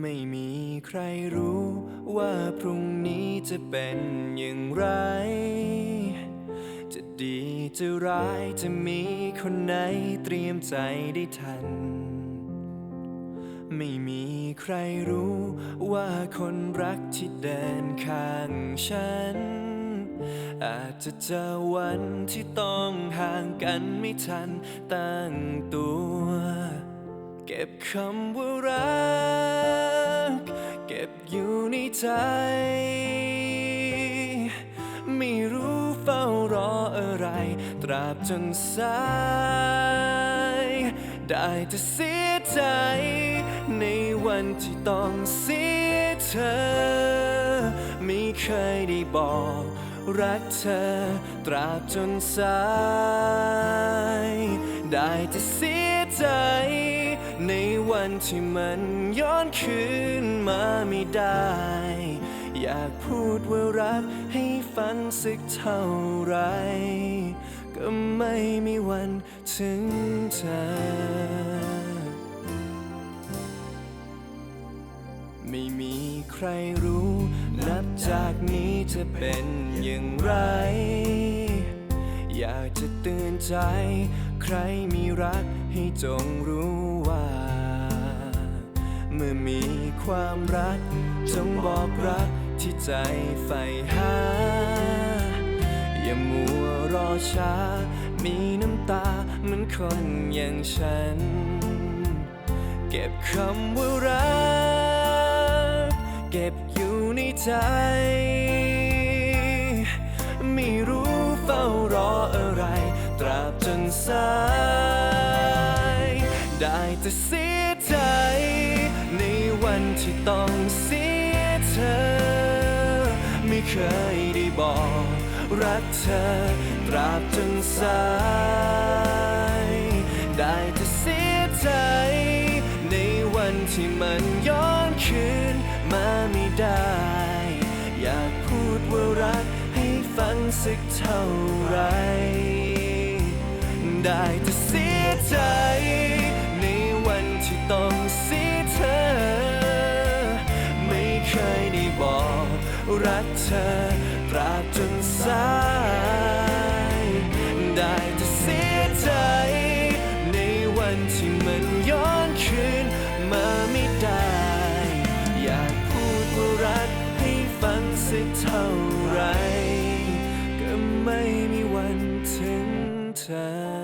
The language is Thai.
ไม่มีใครรู้ว่าพรุ่งนี้จะเป็นอย่างไร จะดีจะร้ายจะมีคนไหนเตรียมใจได้ทัน ไม่มีใครรู้ว่าคนรักที่เดินข้างฉัน อาจจะเจอวันที่ต้องห่างกันไม่ทันตั้งตัว เก็บคำว่ารัก ใจ ไม่รู้เฝ้ารออะไร ตราบจนสาย ได้แต่เสียใจ ในวันที่ต้องเสียเธอ ไม่เคยได้บอกรักเธอ ตราบจนสาย ได้แต่เสียใจ วันที่มันย้อนคืนมาไม่ได้ อยากพูดว่ารักให้ฟังสักเท่าไร ก็ไม่มีวันถึงเธอไม่มีใครรู้ นับจากนี้จะเป็นอย่างไร อยากจะเตือนใจ ใครมีรักให้จงรู้ เมื่อมีความรัก จงบอกรักที่ใจใฝ่หา อย่ามัวรอช้า มีน้ำตาเหมือนคนอย่างฉัน เก็บคำว่ารัก เก็บอยู่ในใจ วันที่ต้องเสียเธอ ไม่เคยได้บอกรักเธอ ตราบจนสาย ได้แต่เสียใจ ในวันที่มันย้อนคืนมาไม่ได้ อยากพูดว่ารักให้ฟังสักเท่าไหรได้แต่เสียใจ รักเธอตราบจนสาย ได้แต่เสียใจ ในวันที่มันย้อนคืนมาไม่ได้ อยากพูดว่ารักให้ฟังสักเท่าไหรก็ไม่มีวันถึงเธอ